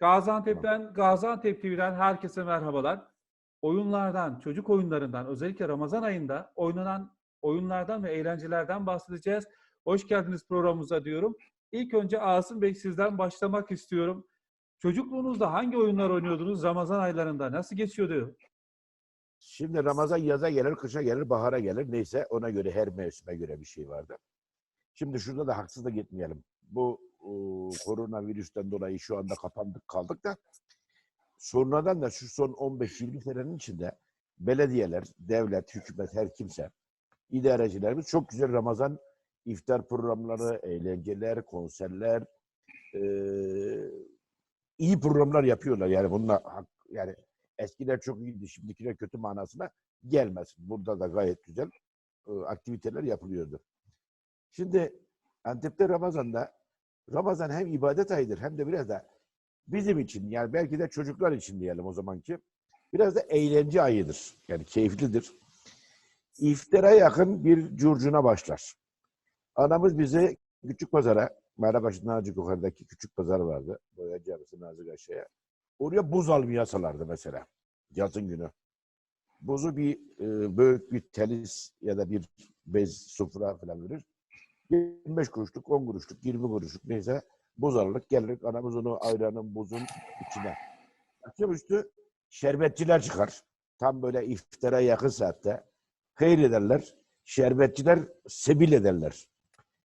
Gaziantep'ten, Gaziantep TV'den herkese merhabalar. Oyunlardan, çocuk oyunlarından, özellikle Ramazan ayında oynanan oyunlardan ve eğlencelerden bahsedeceğiz. Hoş geldiniz programımıza diyorum. İlk önce Asım Bey sizden başlamak istiyorum. Çocukluğunuzda hangi oyunlar oynuyordunuz Ramazan aylarında? Nasıl geçiyordu? Şimdi Ramazan yaza gelir, kışa gelir, bahara gelir. Neyse ona göre her mevsime göre bir şey vardı. Şimdi şurada da haksızlık etmeyelim. Bu koronavirüsten dolayı şu anda kapandık kaldık da sonradan da şu son 15-20 senenin içinde belediyeler, devlet, hükümet, her kimse, idarecilerimiz çok güzel Ramazan iftar programları, eğlenceler, konserler, e, iyi programlar yapıyorlar. Yani bununla yani eskiler çok iyiydi, şimdikiler kötü manasına gelmez. Burada da gayet güzel e, aktiviteler yapılıyordu. Şimdi Antep'te Ramazan'da Ramazan hem ibadet ayıdır hem de biraz da bizim için yani belki de çocuklar için diyelim o zamanki biraz da eğlence ayıdır. Yani keyiflidir. İftara yakın bir curcuna başlar. Anamız bizi küçük pazara, Marabaşı Nazik yukarıdaki küçük pazar vardı. Boyacı arası Nazik aşağıya. Oraya buz almaya salardı mesela. Yazın günü. Buzu bir e, büyük bir telis ya da bir bez sufra falan verir. 25 kuruşluk, 10 kuruşluk, 20 kuruşluk neyse buz alırdık. Gelirdik anamız onu ayranın buzun içine. Akşamüstü şerbetçiler çıkar. Tam böyle iftara yakın saatte. Hayır ederler. Şerbetçiler sebil ederler.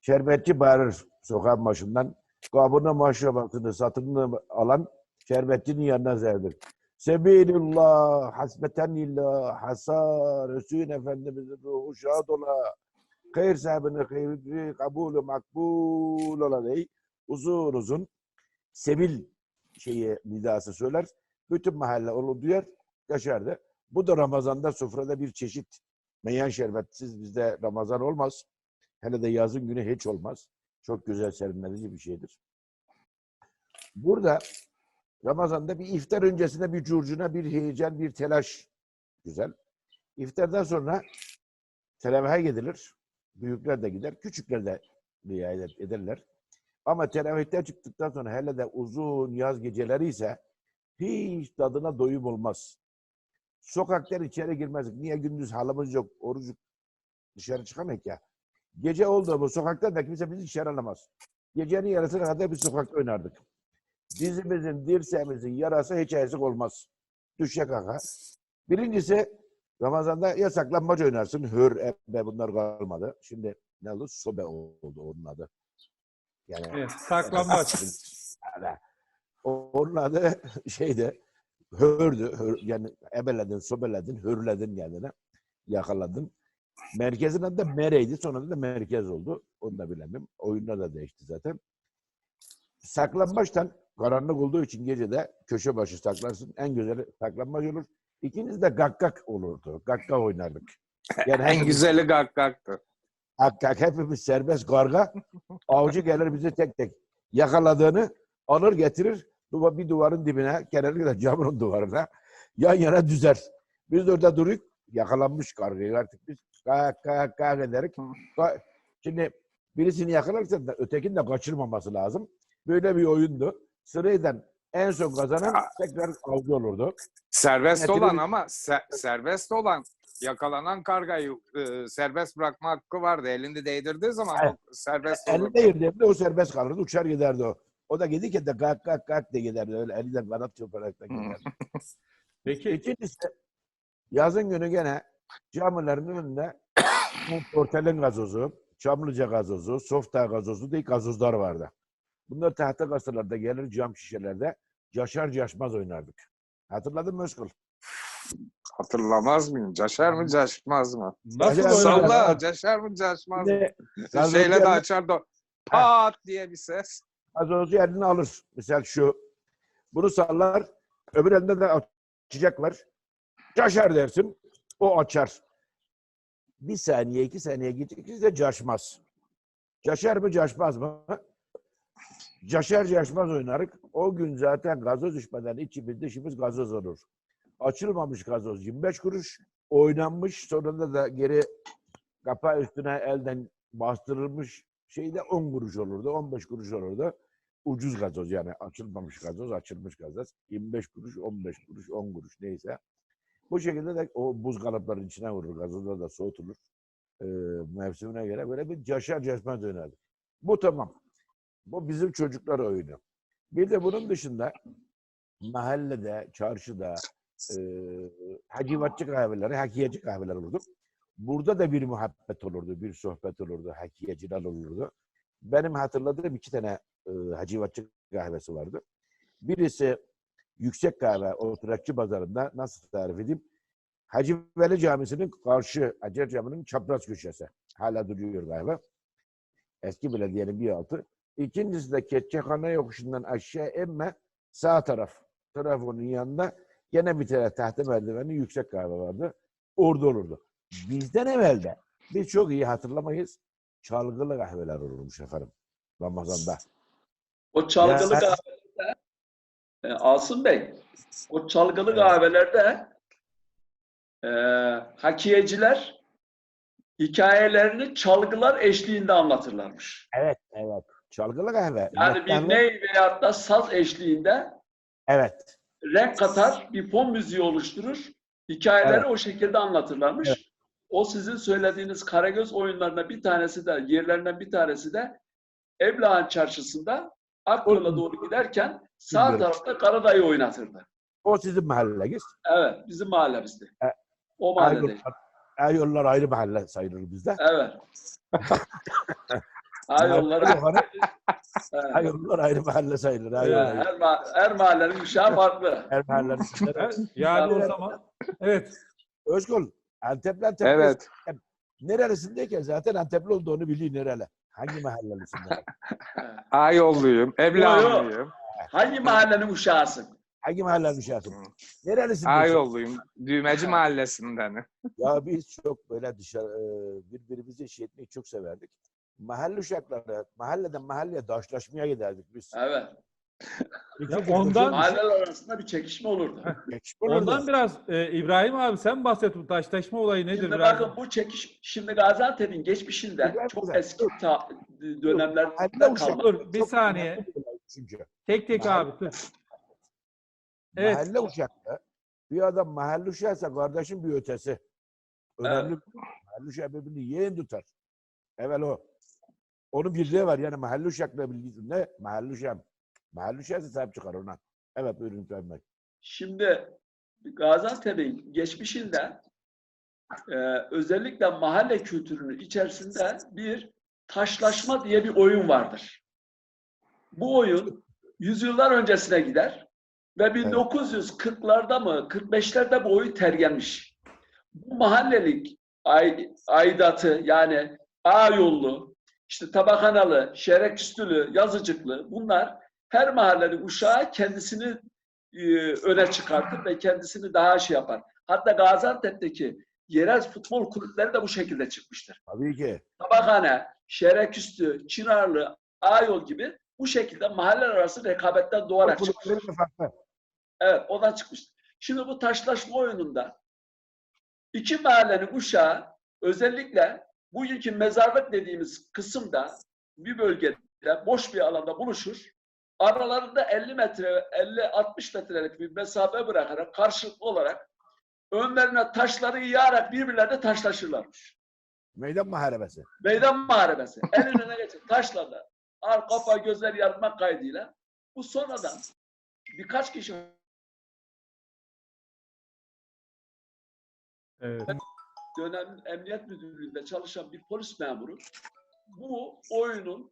Şerbetçi bağırır sokağın başından. Kabına maşrabatını, satını alan şerbetçinin yanına zerdir. Sebilullah, hasbetenillah, hasa, Resul Efendimizin ruhu şad ola. Hayır sahibine hayırlı, kabulü makbul ola dey. Uzun uzun sebil şeyi nidası söyler. Bütün mahalle onu duyar, yaşardı. Bu da Ramazan'da sofrada bir çeşit meyan şerbetsiz bizde Ramazan olmaz. Hele de yazın günü hiç olmaz. Çok güzel serinletici bir şeydir. Burada Ramazan'da bir iftar öncesinde bir curcuna, bir heyecan, bir telaş güzel. İftardan sonra teravihe gidilir. Büyükler de gider, küçükler de riayet ederler. Ama teravihten çıktıktan sonra hele de uzun yaz geceleri ise hiç tadına doyum olmaz. Sokaklar içeri girmezdik. Niye gündüz halımız yok, oruç dışarı çıkamayız ya. Gece oldu mu sokakta da kimse bizi içeri alamaz. Gecenin yarısına kadar bir sokakta oynardık. Dizimizin, dirseğimizin yarası hiç eksik olmaz. Düşe kaka. Birincisi Ramazan'da ya saklambaç oynarsın. Hür, ebe bunlar kalmadı. Şimdi ne oldu? Sobe oldu onun adı. Yani Evet, saklambaç. Yani onun adı şeydi. Hördü. Hör, yani ebeledin, sobeledin, hürledin kendine. Yakaladın. Merkezin adı da Mere'ydi. Sonra da merkez oldu. Onu da bilemem. Oyunlar da değişti zaten. Saklambaçtan karanlık olduğu için gecede köşe başı saklarsın. En güzeli saklambaç olur. İkincisi de gakkak olurdu. Gakkak oynardık. Yani En güzeli gakkaktı. gakkak, hepimiz serbest karga. Avcı gelir bizi tek tek yakaladığını alır getirir. duva- Bir duvarın dibine, genellikle camın duvarına yan yana düzer. Biz de orada durup yakalanmış kargayı artık biz kak kak kak ederek. Şimdi birisini yakalarsan da ötekini de kaçırmaması lazım. Böyle bir oyundu. Sırayla en son kazanan tekrar avcı olurdu. Serbest Yine olan ama se- serbest olan yakalanan kargayı e, serbest bırakma hakkı vardı. Elinde değdirdiği zaman Evet. o serbest olurdu. Elinde yırdı o serbest kalırdı. Uçar giderdi o. O da giderken de kak kak kak de giderdi. Öyle elinden kanat çırparak da giderdi. Peki İkincisi yazın günü gene camilerin önünde Portelin gazozu, Çamlıca gazozu, Softa gazozu diye gazozlar vardı. Bunlar tahta kasalarda gelir cam şişelerde caşar caşmaz oynardık. Hatırladın mı Özkul? Hatırlamaz mıyım? Caşar mı caşmaz mı? nasıl Hadi oynadınız? Salla caşar mı caşmaz mı? Yine gazozu Şeyle de açardı. Pat diye bir ses. gazozu eline alır. Misal şu. Bunu sallar. Öbür elinde de açacaklar. Caşar dersin. O açar. Bir saniye, iki saniye gittikçe caşmaz. Caşar mı, caşmaz mı? Caşar caşmaz oynarık. O gün zaten gazoz içmeden içimiz dışımız gazoz olur. Açılmamış gazoz 25 kuruş. Oynanmış sonunda da geri kapağı üstüne elden bastırılmış şeyde 10 kuruş olurdu, 15 kuruş olurdu. ucuz gazoz yani açılmamış gazoz, açılmış gazoz. 25 kuruş, 15 kuruş, 10 kuruş neyse. Bu şekilde de o buz kalıpların içine vurur. Gazozlar da soğutulur. Ee, mevsimine göre böyle bir caşar cesme dönerdi. Bu tamam. Bu bizim çocuklar oyunu. Bir de bunun dışında mahallede, çarşıda e, hacivatçı kahveleri, hakiyeci kahveler olurdu. Burada da bir muhabbet olurdu, bir sohbet olurdu, hakiyeciler olurdu. Benim hatırladığım iki tane e, hacivatçı kahvesi vardı. Birisi Yüksek Kahve, Oturakçı Pazarı'nda nasıl tarif edeyim? Hacı Veli Camisi'nin karşı, Hacer Camii'nin çapraz köşesi. Hala duruyor kahve. Eski belediyenin bir altı. İkincisi de Keçekhane yokuşundan aşağı inme sağ taraf. Trafonun yanında gene bir tane tahta merdivenli yüksek kahve vardı. Orada olurdu. Bizden evvelde biz çok iyi hatırlamayız. Çalgılı kahveler olurmuş efendim. Ramazan'da. O çalgılı Ya- kahvelerde e, Asım Bey, o çalgılı Evet. kahvelerde e, hakiyeciler hikayelerini çalgılar eşliğinde anlatırlarmış. Evet, evet. Çalgılı kahve. Yani bir ney veyahut da saz eşliğinde Evet. renk katar, bir fon müziği oluşturur. Hikayeleri Evet. o şekilde anlatırlarmış. Evet. O sizin söylediğiniz Karagöz oyunlarına bir tanesi de, yerlerinden bir tanesi de Evlahan Çarşısı'nda Akyol'a doğru giderken sağ Bilmiyorum. tarafta Karadayı oynatırdı. O sizin mahalleniz. Evet, bizim mahallemizde. E, O mahallede. Ayollar ayrı mahalle sayılır bizde. Evet. Ha yollara. Yukarı Evet. Ayollar ayrı mahalle sayılır. Evet, Ayollar. her, ma- her mahallenin uşağı farklı. Her mahallenin. Evet, yani o zaman evet. Özgül, Antepli Antepli. Evet. Nerelisindeyken zaten Antepli olduğunu biliyor nereli. Hangi mahallelisinde? Evet. Ayolluyum, Evlamlıyım. Hangi mahallenin uşağısın? Hangi mahallenin uşağısın? Nerelisindesin? Ayolluyum. Düğmeci mahallesinden. Ya biz çok böyle dışarı e, birbirimizi şey etmeyi çok severdik. Mahalle uşakları mahalleden mahalleye daşlaşmaya giderdik biz. Evet. Ya ondan- Mahalleler arasında bir çekişme olurdu. geçip olurdu. Ondan biraz e, İbrahim abi sen bahset bu taşlaşma olayı nedir? Şimdi biraz? bakın bu çekiş, şimdi Gaziantep'in geçmişinde Güzel, çok güzel. eski ta, dönemlerde Mahalle kalma. Dur bir Çok saniye. önemli bir olay çünkü. Tek tek Mahalle- abi dur. Evet. Mahalle uşaklı. Bir adam mahalle uşağıysa kardeşin bir ötesi. Önemli. Mahalle uşağı birbirini yeğen tutar. Evvel o. Onun birliği var yani mahalle uşakla bildiğin ne? Mahalle uşağı. Mahalle uşağıysa sahip çıkar ona. Evet buyurun Bey. Şimdi Gaziantep'in geçmişinde e, özellikle mahalle kültürünün içerisinde bir taşlaşma diye bir oyun vardır. Bu oyun yüzyıllar öncesine gider ve 1940'larda mı 45'lerde bu oyun tergenmiş. Bu mahallelik aidatı yani A yollu, işte tabakanalı, şereküstülü, yazıcıklı bunlar her mahallenin uşağı kendisini e, öne çıkartır ve kendisini daha şey yapar. Hatta Gaziantep'teki yerel futbol kulüpleri de bu şekilde çıkmıştır. Tabii ki. Tabakhane, Şereküstü, Çınarlı, Ayol gibi bu şekilde mahalleler arası rekabetten doğarak O çıkmıştır. Evet, o da çıkmıştır. Şimdi bu taşlaşma oyununda iki mahallenin uşağı özellikle bugünkü mezarlık dediğimiz kısımda bir bölgede boş bir alanda buluşur. Aralarında 50 metre, 50-60 metrelik bir mesafe bırakarak karşılıklı olarak önlerine taşları yığarak birbirlerine taşlaşırlarmış. Meydan muharebesi. Meydan muharebesi. En önüne geçin taşlarla. Ar kafa gözler yarmak kaydıyla. Bu sonradan birkaç kişi Evet. Dönem emniyet müdürlüğünde çalışan bir polis memuru bu oyunun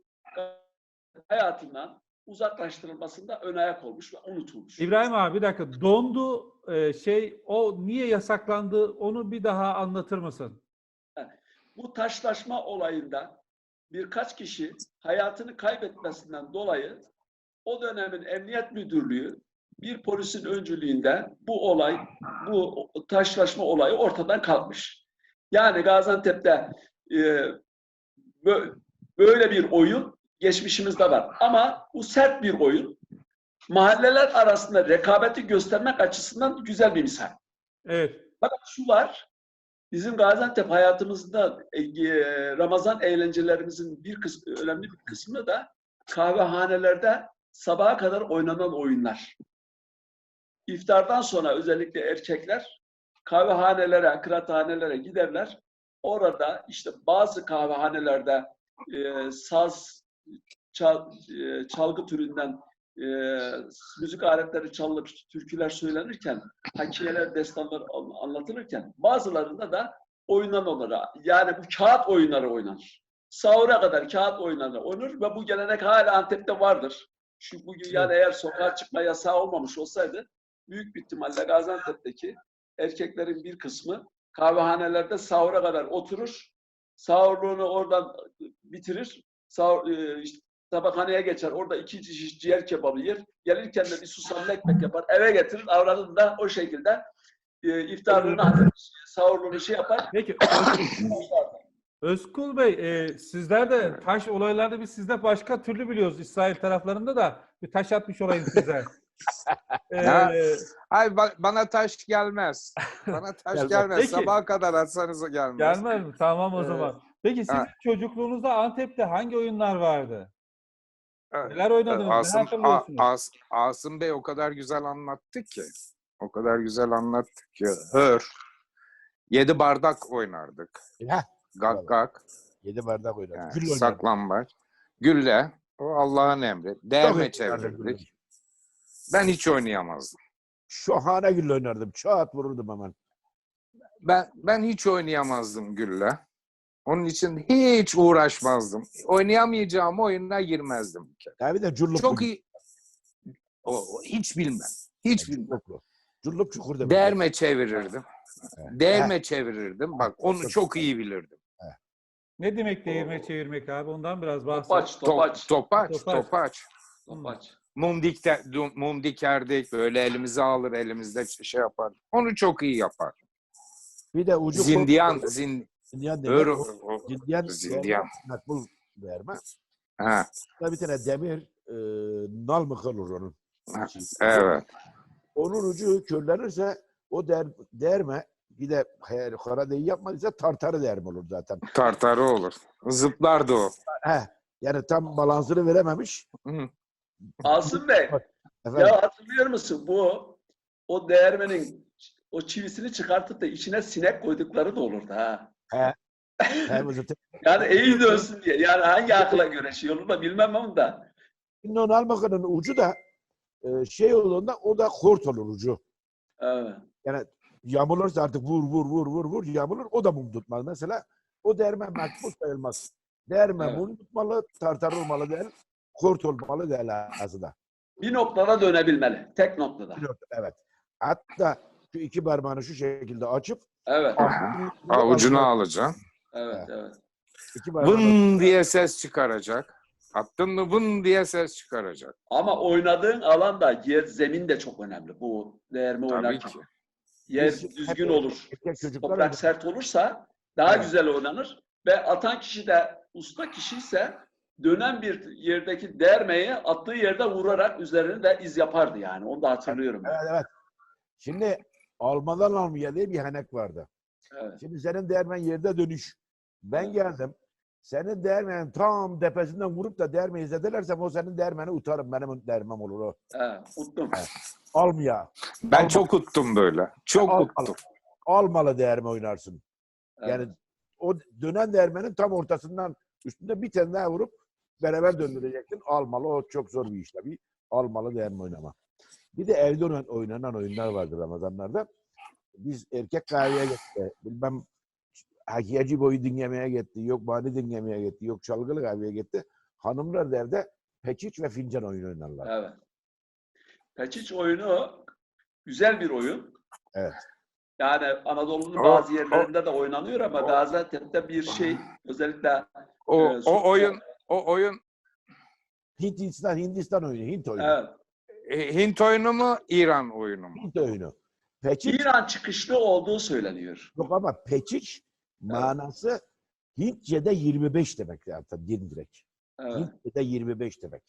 hayatından uzaklaştırılmasında ön ayak olmuş ve unutulmuş. İbrahim abi bir dakika. Dondu e, şey o niye yasaklandı onu bir daha anlatır mısın? Bu taşlaşma olayında birkaç kişi hayatını kaybetmesinden dolayı o dönemin emniyet müdürlüğü bir polisin öncülüğünde bu olay, bu taşlaşma olayı ortadan kalkmış. Yani Gaziantep'te e, bö- böyle bir oyun geçmişimizde var. Ama bu sert bir oyun. Mahalleler arasında rekabeti göstermek açısından güzel bir misal. Evet. Fakat şu var, bizim Gaziantep hayatımızda e, e, Ramazan eğlencelerimizin bir kısmı, önemli bir kısmı da kahvehanelerde sabaha kadar oynanan oyunlar. İftardan sonra özellikle erkekler kahvehanelere, kıraathanelere giderler. Orada işte bazı kahvehanelerde e, saz, çal- e, çalgı türünden e, müzik aletleri çalınıp türküler söylenirken, hakiyeler, destanlar an- anlatılırken bazılarında da oynanır. Yani bu kağıt oyunları oynanır. Sahura kadar kağıt oyunları oynanır ve bu gelenek hala Antep'te vardır. Şu bugün yani eğer sokağa çıkma yasağı olmamış olsaydı büyük bir ihtimalle Gaziantep'teki erkeklerin bir kısmı kahvehanelerde sahura kadar oturur. Sahurluğunu oradan bitirir. Sahur, e, işte tabakhaneye geçer. Orada iki şiş ciğer kebabı yer. Gelirken de bir susamlı ekmek yapar. Eve getirir. Avradını da o şekilde e, iftarlığını hazır, sahurluğunu şey yapar. Peki Özkul Bey, e, sizler de taş olaylarda biz sizde başka türlü biliyoruz İsrail taraflarında da bir taş atmış olayım size. E, Ha. Ay ba- bana taş gelmez. Bana taş Gelmez. gelmez. Peki. Sabaha kadar atsanız gelmez. gelmez mi? Tamam o zaman. Peki sizin Ha. çocukluğunuzda Antep'te hangi oyunlar vardı? Evet. Neler oynadınız? Asım, neler? A- As- Asım Bey o kadar güzel anlattı ki. O kadar güzel anlattı ki. Hör. Yedi bardak oynardık. Heh, Gak gak. yedi bardak oynadı. Yani Gül saklambaç. Gülle. O Allah'ın emri. Değme çevirdik. Ben hiç oynayamazdım. Şahane gül oynardım. Çat vururdum hemen. Ben ben hiç oynayamazdım gülle. Onun için hiç uğraşmazdım. Oynayamayacağım oyuna girmezdim. bir kere. Tabii de culluk. Çok iyi. O, o hiç bilmem. Hiç bilmem. Culluk. Culluk çukur demek. Derme çevirirdim. Evet. Derme çevirirdim. Bak onu Çok iyi bilirdim. Ne demek değirme çevirmek abi? Ondan biraz bahset. Topaç, Top, topaç, topaç, Topaç. topaç. topaç. Mum, dikte, mum dikerdik. Böyle elimize alır, elimizde şey yapar. Onu çok iyi yapar. Bir de ucu Zindiyan, kol- zin, Zindiyan o- o- Zindiyan. Zindiyan. Makbul verme. Ha, Burada bir tane demir e, nal mı kalır onun? Ha, evet. Onun ucu körlenirse o der, derme bir de eğer karadeyi yapmadıysa tartarı derme olur zaten. Tartarı olur. Zıplardı o. He, yani tam balansını verememiş. Hı. Asım Bey, Efendim, ya hatırlıyor musun bu o değirmenin o çivisini çıkartıp da içine sinek koydukları da olurdu ha. zaten Yani iyi dönsün diye. Yani hangi akla göre şey olur da bilmem ama da. Şimdi o nal makanın ucu da e, şey olduğunda o da kurt olur ucu. Evet. Yani yamulursa artık vur vur vur vur vur yamulur o da mum tutmaz. Mesela o derme makbul sayılmaz. Derme Evet. mum tutmalı, tartar olmalı değil, kurt olmalı değil aslında. Bir noktada dönebilmeli. Tek noktada. Evet. Hatta şu iki parmağını şu şekilde açıp Evet. Avucuna alacaksın. Evet, evet. iki parmağını Vın diye ses çıkaracak. Attın mı vın diye ses çıkaracak. Ama oynadığın alanda yer, zemin de çok önemli. Bu değerme Tabii oynarken. ki. Yer Biz düzgün olur. erkek çocuklar Toprak sert olursa daha Evet. güzel oynanır. Ve atan kişi de usta kişi ise dönen bir yerdeki dermeyi attığı yerde vurarak üzerine de iz yapardı yani. Onu da hatırlıyorum. Evet evet. Şimdi almadan almaya diye bir hanek vardı. Evet. Şimdi senin değirmen yerde dönüş. Ben Evet. geldim. Senin değirmenin tam tepesinden vurup da değirmeyi zedelersem o senin değirmeni utarım. Benim değirmem olur o. Evet. Unuttum. Almaya. Ben çok uttum böyle. Çok Al- uttum. Almalı değirme oynarsın. Evet. Yani o dönen değirmenin tam ortasından üstünde bir tane daha vurup beraber döndüreceksin. Almalı o çok zor bir iş tabii. Almalı değirme oynama. Bir de evde oynan- oynanan oyunlar vardır Ramazanlarda. Biz erkek kahveye gitti. Bilmem Hakiyacı boyu dinlemeye gitti. Yok bani dinlemeye gitti. Yok çalgılı kahveye gitti. Hanımlar da evde peçiç ve fincan oyunu oynarlar. Evet. Peçiç oyunu güzel bir oyun. Evet. Yani Anadolu'nun O- bazı yerlerinde de oynanıyor ama o- Gaziantep'te bir şey özellikle O, e, o oyun o oyun Hint, Hindistan, Hindistan oyunu. Hint oyunu. evet, e, Hint oyunu mu İran oyunu mu? Hint oyunu. Peçiç İran çıkışlı olduğu söyleniyor. Yok ama peçiç manası Hintçe'de 25 demek zaten din direkt. Evet. Hintçe'de 25 demek.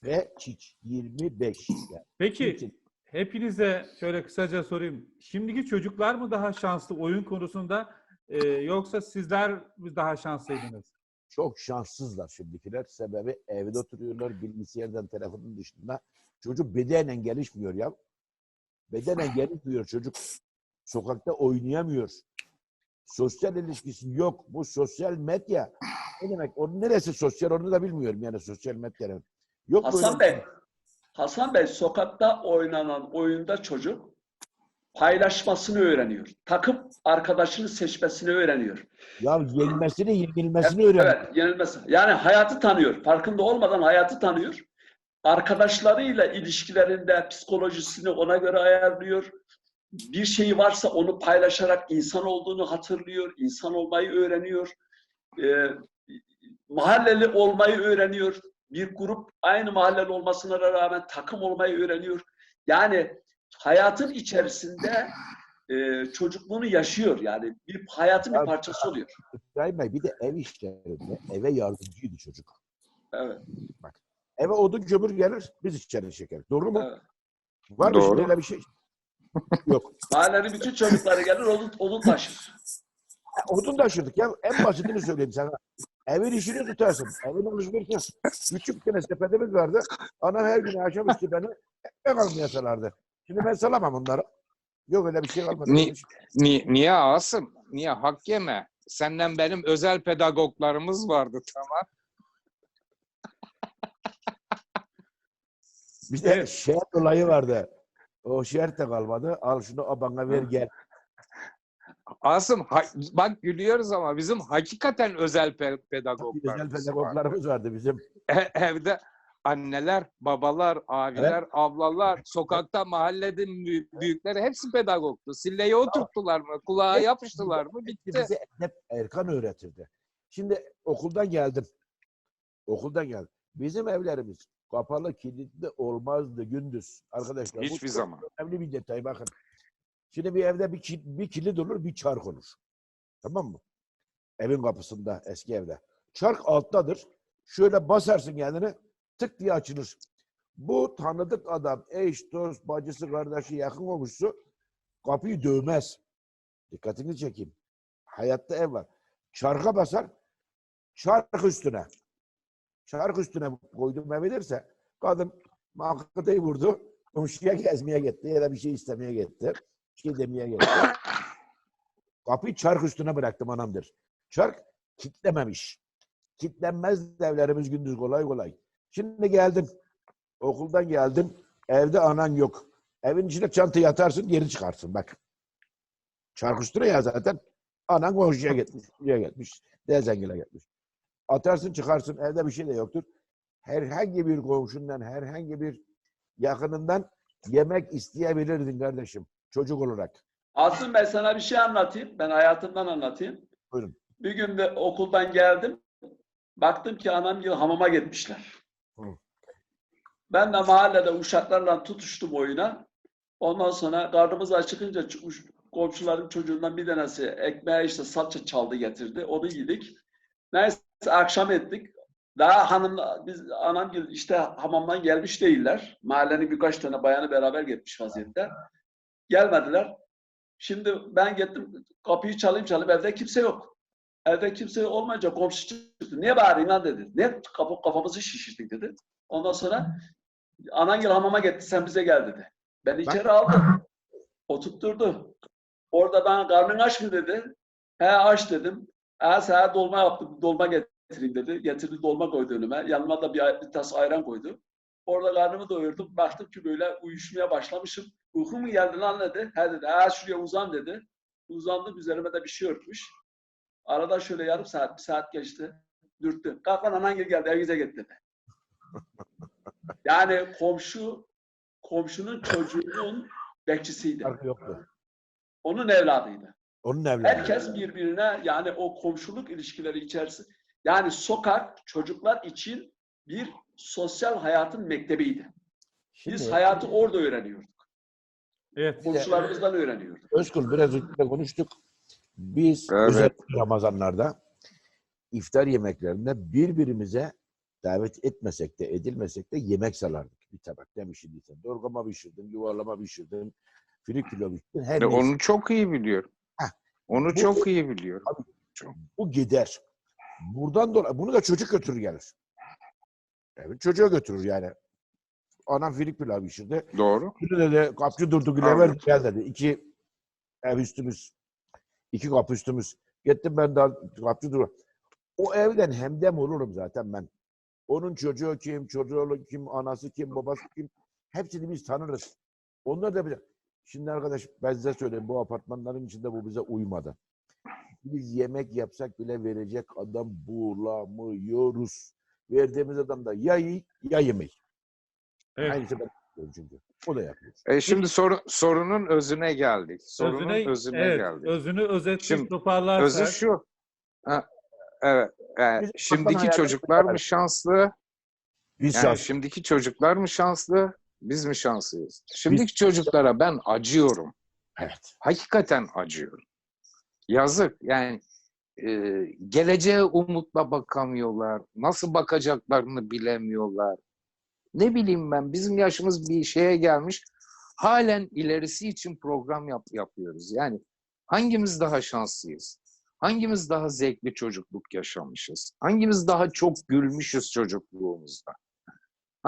Peçiç 25. Yani Peki Hintçe- hepinize şöyle kısaca sorayım. Şimdiki çocuklar mı daha şanslı oyun konusunda e, yoksa sizler mi daha şanslıydınız? Çok şanssızlar şimdikiler. Sebebi evde oturuyorlar bilgisayardan telefonun dışında. Çocuk bedenen gelişmiyor ya. Bedenen gelişmiyor çocuk. Sokakta oynayamıyor. Sosyal ilişkisi yok. Bu sosyal medya ne demek? Onun neresi sosyal onu da bilmiyorum yani sosyal medyanın. Yok Hasan böyle- Bey, Hasan Bey sokakta oynanan oyunda çocuk paylaşmasını öğreniyor. Takım arkadaşını seçmesini öğreniyor. Ya yenilmesini, yenilmesini öğren. Evet, yenilmesi. Yani hayatı tanıyor. Farkında olmadan hayatı tanıyor. Arkadaşlarıyla ilişkilerinde psikolojisini ona göre ayarlıyor. Bir şeyi varsa onu paylaşarak insan olduğunu hatırlıyor. insan olmayı öğreniyor. Ee, mahalleli olmayı öğreniyor. Bir grup aynı mahalleli olmasına rağmen takım olmayı öğreniyor. Yani hayatın içerisinde e, çocukluğunu yaşıyor. Yani bir hayatın bir parçası oluyor. İbrahim Bey bir de ev işlerinde eve yardımcıydı çocuk. Evet. Eve odun kömür gelir, biz içeri çekeriz. Doğru mu? evet. Var mı Doğru. şimdi öyle bir şey? Yok. Mahallenin bütün çocukları gelir odun, odun taşır. Ha, Odun taşırdık ya. En basitini söyleyeyim sana. Evin işini tutarsın. Evin alışverişi. Küçük tane sepetimiz vardı. Anam her gün akşamüstü beni ekmek almaya salardı. Şimdi ben salamam onları. Yok öyle bir şey kalmadı. Ni- Ni- niye Asım? Niye hak yeme? Senden benim özel pedagoglarımız vardı tamam. Bir de şehir olayı vardı. O şehir de kalmadı. Al şunu bana ver gel. Asım bak gülüyoruz ama bizim hakikaten özel pe- Özel pedagoglarımız var. pedagoglarımız vardı bizim. E- evde anneler, babalar, abiler, ablalar, sokakta büyük- büyükleri hepsi pedagogtu. Silleyi oturttular mı, kulağa yapıştılar mı bitti. bize hep Erkan öğretirdi. Şimdi okuldan geldim. Okuldan geldim. Bizim evlerimiz kapalı kilitli olmazdı gündüz. Arkadaşlar bu Hiçbir çok zaman. önemli bir detay bakın. Şimdi bir evde bir, ki- bir kilit olur bir çark olur. Tamam mı? Evin kapısında eski evde. Çark alttadır. Şöyle basarsın kendini tık diye açılır. Bu tanıdık adam eş, dost, bacısı, kardeşi, yakın komşusu kapıyı dövmez. Dikkatini çekeyim. Hayatta ev var. Çarka basar, çark üstüne. Çark üstüne koydum evilirse kadın mankıtayı vurdu. Komşuya gezmeye gitti ya da bir şey istemeye gitti. Bir şey demeye gitti. Kapıyı çark üstüne bıraktım anamdır. Çark kitlememiş. Kitlenmez evlerimiz gündüz kolay kolay. Şimdi geldim. Okuldan geldim. Evde anan yok. Evin içine çantayı atarsın geri çıkarsın bak. Çark üstüne ya zaten. Anan komşuya gitmiş. Buraya gitmiş. Dezengile gitmiş. Atarsın çıkarsın evde bir şey de yoktur. Herhangi bir komşundan, herhangi bir yakınından yemek isteyebilirdin kardeşim. Çocuk olarak. Asım ben sana bir şey anlatayım. Ben hayatımdan anlatayım. Buyurun. Bir gün de okuldan geldim. Baktım ki anam gibi hamama gitmişler. Ben de mahallede uşaklarla tutuştum oyuna. Ondan sonra karnımız acıkınca ç- uş- komşuların çocuğundan bir tanesi ekmeğe işte salça çaldı getirdi. Onu yedik. Neyse akşam ettik. Daha hanım biz anam işte hamamdan gelmiş değiller. Mahallenin birkaç tane bayanı beraber gitmiş vaziyette. Gelmediler. Şimdi ben gittim kapıyı çalayım çalayım evde kimse yok. Evde kimse olmayınca komşu çıktı. Niye bağırayım lan dedi. Ne kapı kafamızı şişirdik dedi. Ondan sonra anangil hamama gitti sen bize gel dedi. Ben içeri aldım. Oturtturdu. Orada ben karnın aç mı dedi. He aç dedim. He sana dolma yaptım. Dolma getireyim dedi. Getirdi dolma koydu önüme. Yanıma da bir, bir tas ayran koydu. Orada karnımı doyurdum. Baktım ki böyle uyuşmaya başlamışım. Uyku mu geldi lan dedi. He dedi. He şuraya uzan dedi. Uzandım üzerime de bir şey örtmüş. Arada şöyle yarım saat, bir saat geçti. Dürttü. Kalk lan anan gel geldi evinize git dedi. Yani komşu, komşunun çocuğunun bekçisiydi. Farkı yoktu. Onun evladıydı. Onun evladı. Herkes birbirine yani o komşuluk ilişkileri içerisinde yani sokak çocuklar için bir sosyal hayatın mektebiydi. Biz Şimdi- hayatı orada öğreniyorduk. Evet. Komşularımızdan öğreniyorduk. Özkul biraz önce konuştuk. Biz Evet. özellikle Ramazanlarda iftar yemeklerinde birbirimize davet etmesek de edilmesek de yemek salardık. Bir tabak ne pişirdiysen. Dorgama pişirdin, yuvarlama pişirdin, frikülo pişirdin. Her neyse. onu çok iyi biliyorum. Heh. Onu Bu- çok iyi biliyorum. Bu gider. Buradan dolayı bunu da çocuk götürür gelir. Evet çocuğa götürür yani. Anam filik pilav pişirdi. Doğru. Şimdi dedi kapçı durdu güle ver gel dedi. İki ev üstümüz. İki kapı üstümüz. Gittim ben de kapçı dur. O evden hemdem olurum zaten ben. Onun çocuğu kim, çocuğu kim, anası kim, babası kim. Hepsini biz tanırız. Onlar da bize. Şimdi arkadaş ben size söyleyeyim bu apartmanların içinde bu bize uymadı. Biz yemek yapsak bile verecek adam bulamıyoruz. Verdiğimiz adam da ya iyi ya yemek. Evet. Aynısı ben yapıyorum çünkü. O da yapıyor. E şimdi soru, sorunun özüne geldik. Sorunun Özüne, özüne, evet, geldik. özünü özetleyip toparlarsak. Özü şu. Ha, evet. e, şimdiki çocuklar mı şanslı? Biz Yani şans- şimdiki çocuklar mı şanslı? Biz mi şanslıyız? Şimdiki çocuklara ben acıyorum. Evet. Hakikaten acıyorum. Yazık. Yani e, geleceğe umutla bakamıyorlar. Nasıl bakacaklarını bilemiyorlar. Ne bileyim ben bizim yaşımız bir şeye gelmiş. Halen ilerisi için program yap, yapıyoruz. Yani hangimiz daha şanslıyız? Hangimiz daha zevkli çocukluk yaşamışız? Hangimiz daha çok gülmüşüz çocukluğumuzda?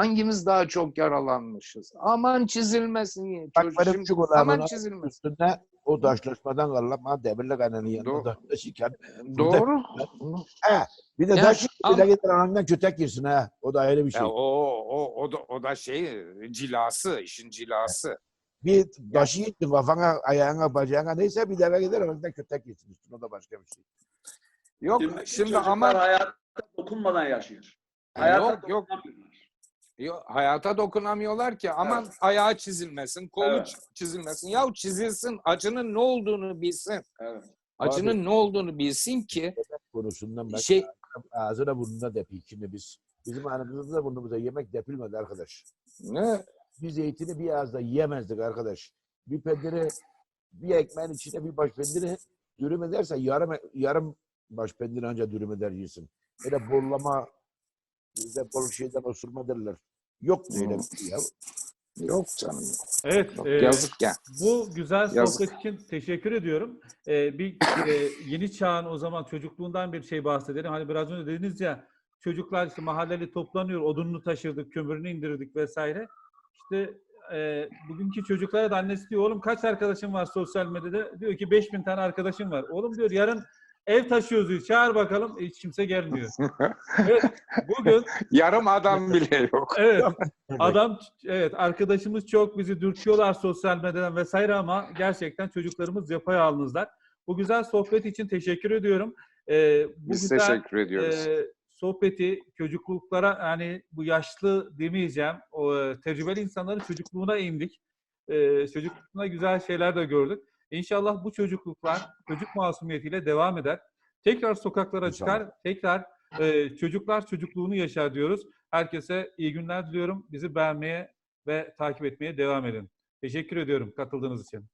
Hangimiz daha çok yaralanmışız? Aman çizilmesin. Bak Çocuk, şimdi- aman çizilmesin. üstünde o taşlaşmadan karlama demirli kanının yanında Doğru. taşırken. Doğru. Bir de Ya, taş ama- bile getir anandan kötek girsin ha. O da ayrı bir şey. Ya o o o da o da şey cilası, işin cilası. Bir taşı gittin kafana, ayağına, bacağına neyse bir deve gider anandan kötek girsin üstüne. O da başka bir şey. Yok Şimdiki şimdi çocuklar ama hayatta dokunmadan yaşıyor. yok Hayata yok yok hayata dokunamıyorlar ki aman Evet. ayağı çizilmesin, kolu Evet. çizilmesin. Ya çizilsin, acının ne olduğunu bilsin. Evet. Acının ne olduğunu bilsin ki Konusundan ben şey ağzına burnuna depeyim. Şimdi biz bizim anamızda burnumuza yemek depilmedi arkadaş. ne Biz zeytini bir ağızda yiyemezdik arkadaş. Bir pendiri, bir ekmeğin içine bir baş pendiri dürüm ederse yarım yarım baş pendiri ancak dürüm eder yersin. Öyle bollama, bize bol şeyden osurma derler. Yok öyle bir şey ya. yok canım. yok. Evet. Yok, e, yazık ya. Bu güzel Yazık. sohbet için teşekkür ediyorum. Ee, bir e, yeni çağın o zaman çocukluğundan bir şey bahsedelim. Hani biraz önce dediniz ya çocuklar işte mahalleli toplanıyor, odununu taşırdık, kömürünü indirdik vesaire. İşte e, bugünkü çocuklara da annesi diyor oğlum kaç arkadaşın var sosyal medyada? Diyor ki 5000 tane arkadaşım var. Oğlum diyor yarın ev taşıyoruz. Çağır bakalım. Hiç kimse gelmiyor. evet, bugün Yarım adam bile yok. evet Adam evet arkadaşımız çok bizi dürtüyorlar sosyal medyadan vesaire ama gerçekten çocuklarımız yapayalnızlar. Bu güzel sohbet için teşekkür ediyorum. Ee, bu Biz güzel teşekkür ediyoruz. e, sohbeti çocukluklara yani bu yaşlı demeyeceğim o e, tecrübeli insanların çocukluğuna indik. E, çocukluğuna güzel şeyler de gördük. İnşallah bu çocukluklar çocuk masumiyetiyle devam eder. Tekrar sokaklara İnşallah. çıkar. Tekrar e, çocuklar çocukluğunu yaşar diyoruz. Herkese iyi günler diliyorum. Bizi beğenmeye ve takip etmeye devam edin. Teşekkür ediyorum katıldığınız için.